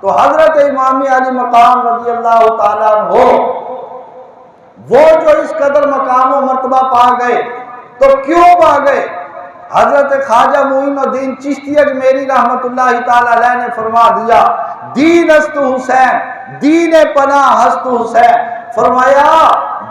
تو حضرت امامی علی مقام رضی اللہ تعالیٰ ہو، وہ جو اس قدر مقام و مرتبہ پا گئے، تو کیوں پا گئے؟ حضرت خواجہ معین الدین چشتی میری رحمت اللہ تعالیٰ علیہ نے فرما دیا، دین است حسین، دین پناہ ہست حسین۔ فرمایا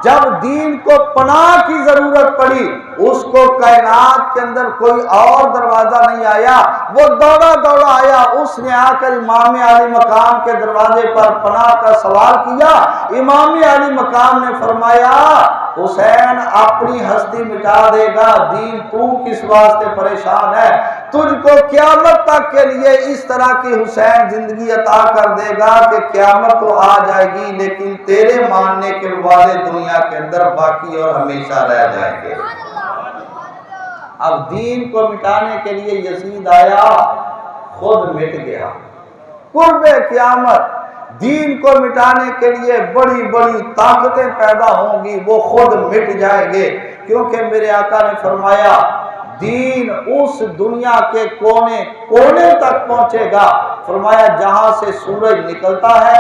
جب دین کو پناہ کی ضرورت پڑی، اس کو کائنات کے اندر کوئی اور دروازہ نہیں آیا۔ وہ دوڑا دوڑا آیا۔ اس نے آ کر امام علی مقام کے دروازے پر پناہ کا سوال کیا۔ امام علی مقام نے فرمایا حسین اپنی ہستی مٹا دے گا، دین تو کس واسطے پریشان ہے؟ تجھ کو قیامت تک کے لیے اس طرح کی حسین زندگی عطا کر دے گا کہ قیامت تو آ جائے گی، لیکن تیرے ماننے کے والے دنیا کے اندر باقی اور ہمیشہ رہ جائیں گے۔ اب دین کو مٹانے کے لیے یزید آیا، خود مٹ گیا۔ قرب قیامت دین کو مٹانے کے لیے بڑی بڑی طاقتیں پیدا ہوں گی، وہ خود مٹ جائیں گے۔ کیونکہ میرے آقا نے فرمایا، دین اس دنیا کے کونے کونے تک پہنچے گا۔ فرمایا، جہاں سے سورج نکلتا ہے،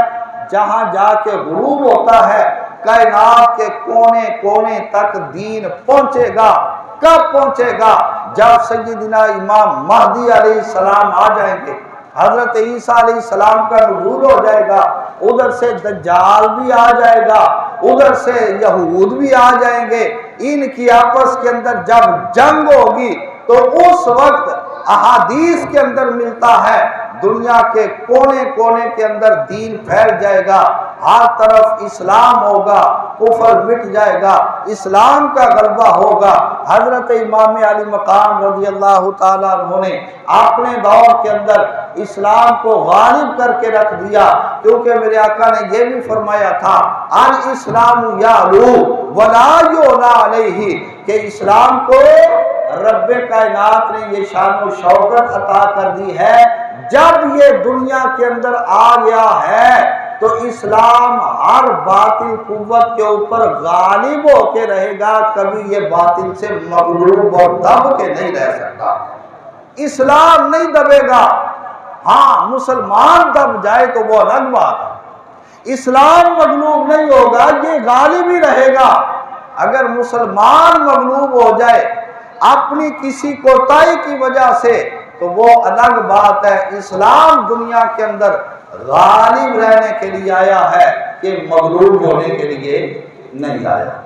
جہاں جا کے غروب ہوتا ہے، کائنات کے کونے کونے تک دین پہنچے گا۔ کب پہنچے گا؟ جب سیدنا امام مہدی علیہ السلام آ جائیں گے۔ حضرت عیسیٰ علیہ السلام کا نزول ہو جائے گا، ادھر سے دجال بھی آ جائے گا، ادھر سے یہود بھی آ جائیں گے۔ ان کی آپس کے اندر جب جنگ ہوگی تو اس وقت احادیث کے اندر ملتا ہے دنیا کے کونے کونے کے اندر دین پھیل جائے گا، ہر طرف اسلام ہوگا، کفر مٹ جائے گا، اسلام کا غلبہ ہوگا۔ حضرت امام علی مقام رضی اللہ تعالیٰ عنہ نے اپنے دور کے اندر اسلام کو غالب کر کے رکھ دیا، کیونکہ میرے آقا نے یہ بھی فرمایا تھا ان اسلام یا لو ولا علیہ، کہ اسلام کو رب کائنات نے یہ شان و شوکت عطا کر دی ہے۔ جب یہ دنیا کے اندر آ گیا ہے تو اسلام ہر باطل قوت کے اوپر غالب ہو کے رہے گا، کبھی یہ باطل سے مغلوب اور دب کے نہیں رہ سکتا۔ اسلام نہیں دبے گا۔ ہاں مسلمان دب جائے تو وہ الگ بات ہے۔ اسلام مغلوب نہیں ہوگا، یہ غالب ہی رہے گا۔ اگر مسلمان مغلوب ہو جائے اپنی کسی کوتاہی کی وجہ سے تو وہ الگ بات ہے۔ اسلام دنیا کے اندر غالب رہنے کے لیے آیا ہے کہ مغلوب ہونے کے لیے نہیں آیا۔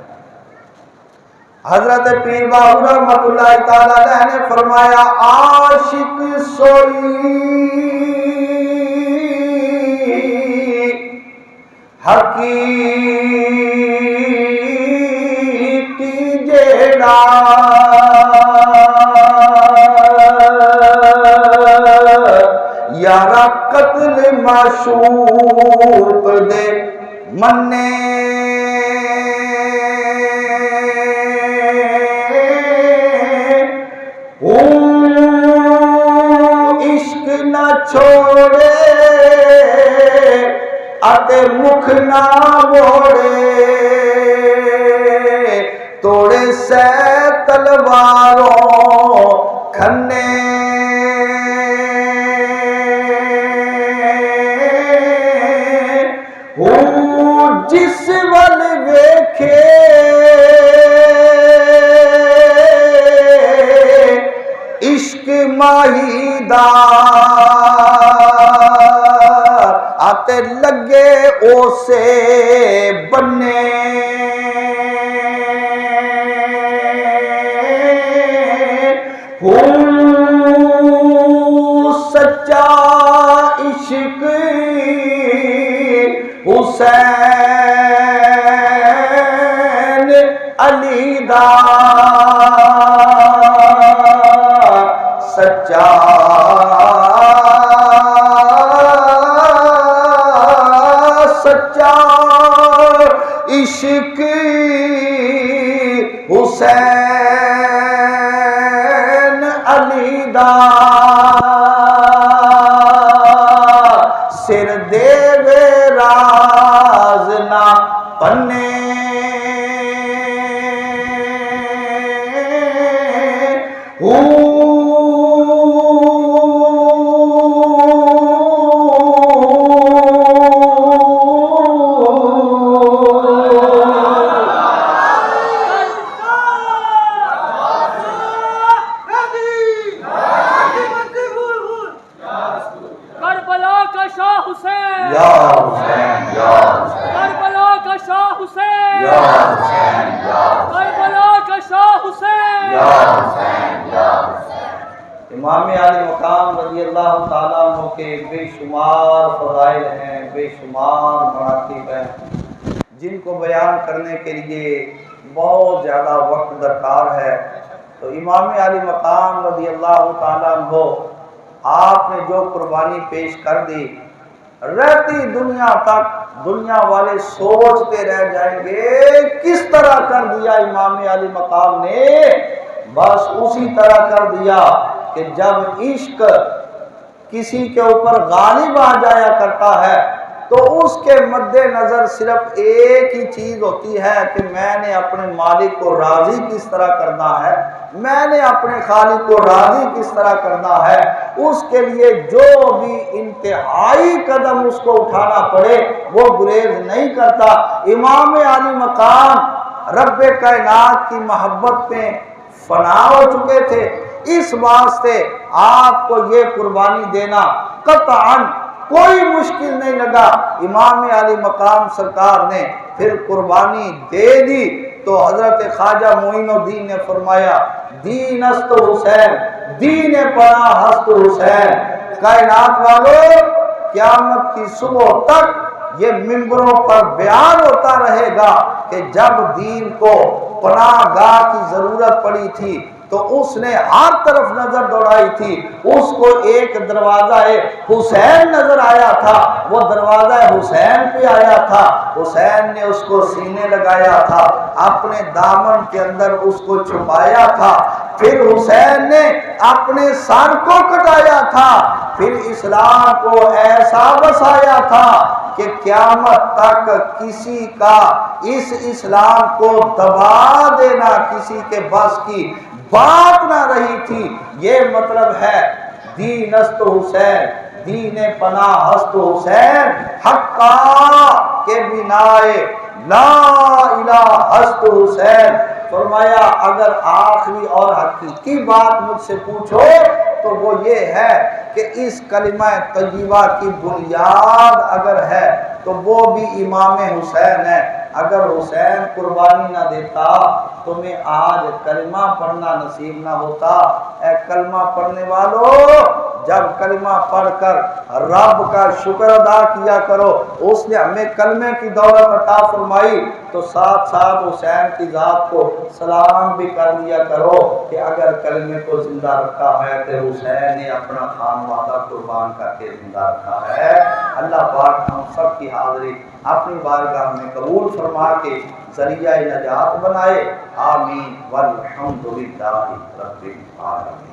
حضرت پیر باہو رحمت اللہ تعالی نے فرمایا، عاشق سوئی، حقیقی جیڑا یارا قتل معشوق دے منے۔ عشق نہ چھوڑے اتے مکھ نہ موڑے۔ توڑے سے تلواروں کھنے۔ آتے لگے اسے بنے ہوں سچا عشق سچا عشق حسین علی دا۔ سر دے راز نہ پنے کربلا کا شاہ حسین کربلا کا شاہ حسین۔ امام علی مقام رضی اللہ تعالیٰ عنہ کے بے شمار فضائل ہیں بے شمار مراتب ہیں جن کو بیان کرنے کے لیے بہت زیادہ وقت درکار ہے۔ تو امام علی مقام رضی اللہ تعالیٰ عنہ آپ نے جو قربانی پیش کر دی رہتی دنیا تک دنیا والے سوچتے رہ جائیں گے کس طرح کر دیا امام علی مقام نے؟ بس اسی طرح کر دیا کہ جب عشق کسی کے اوپر غالب آ جایا کرتا ہے تو اس کے مد نظر صرف ایک ہی چیز ہوتی ہے کہ میں نے اپنے مالک کو راضی کس طرح کرنا ہے، میں نے اپنے خالق کو راضی کس طرح کرنا ہے، اس کے لیے جو بھی انتہائی قدم اس کو اٹھانا پڑے، وہ گریز نہیں کرتا۔ امام علی مقام رب کائنات کی محبت میں فنا ہو چکے تھے۔ اس واسطے آپ کو یہ قربانی دینا قطعاً کوئی مشکل نہیں لگا۔ امام علی مقام سرکار نے پھر قربانی دے دی تو حضرت خواجہ معین الدین نے فرمایا، دین است حسین، دین پناہ ہست حسین۔ کائنات والوں قیامت کی صبح تک یہ ممبروں پر بیان ہوتا رہے گا کہ جب دین کو پناہ گاہ کی ضرورت پڑی تھی تو اس نے ہر طرف نظر دوڑائی تھی۔ اس کو ایک دروازہ حسین نظر آیا تھا۔ وہ دروازہ حسین پہ آیا تھا۔ حسین نے اس کو سینے لگایا تھا، اپنے دامن کے اندر اس کو چھپایا تھا۔ پھر حسین نے اپنے سر کو کٹایا تھا۔ پھر اسلام کو ایسا بسایا تھا کہ قیامت تک کسی کا اس اسلام کو دبا دینا کسی کے بس کی بات نہ رہی تھی۔ یہ مطلب ہے دین است حسین، دین پناہ ہست حسین، حقا کے بنائے لا الہ ہست حسین۔ فرمایا، اگر آخری اور حقیقی بات مجھ سے پوچھو تو وہ یہ ہے کہ اس کلمہ طیبہ کی بنیاد اگر ہے تو وہ بھی امام حسین ہے۔ اگر حسین قربانی نہ دیتا تمہیں آج کلمہ پڑھنا نصیب نہ ہوتا۔ اے کلمہ پڑھنے والوں جب کلمہ پڑھ کر رب کا شکر ادا کیا کرو، اس نے ہمیں کلمے کی دولت عطا فرمائی، تو ساتھ ساتھ حسین کی ذات کو سلام بھی کر دیا کرو کہ اگر کلمے کو زندہ رکھا ہے تو حسین نے اپنا خان وعدہ قربان کر کے زندہ رکھا ہے۔ اللہ پاک ہم سب کی حاضری اپنی بارگاہ میں قبول فرما کے ذریعہ نجات بنائے۔ آمین۔ والحمد للہ رب العالمین۔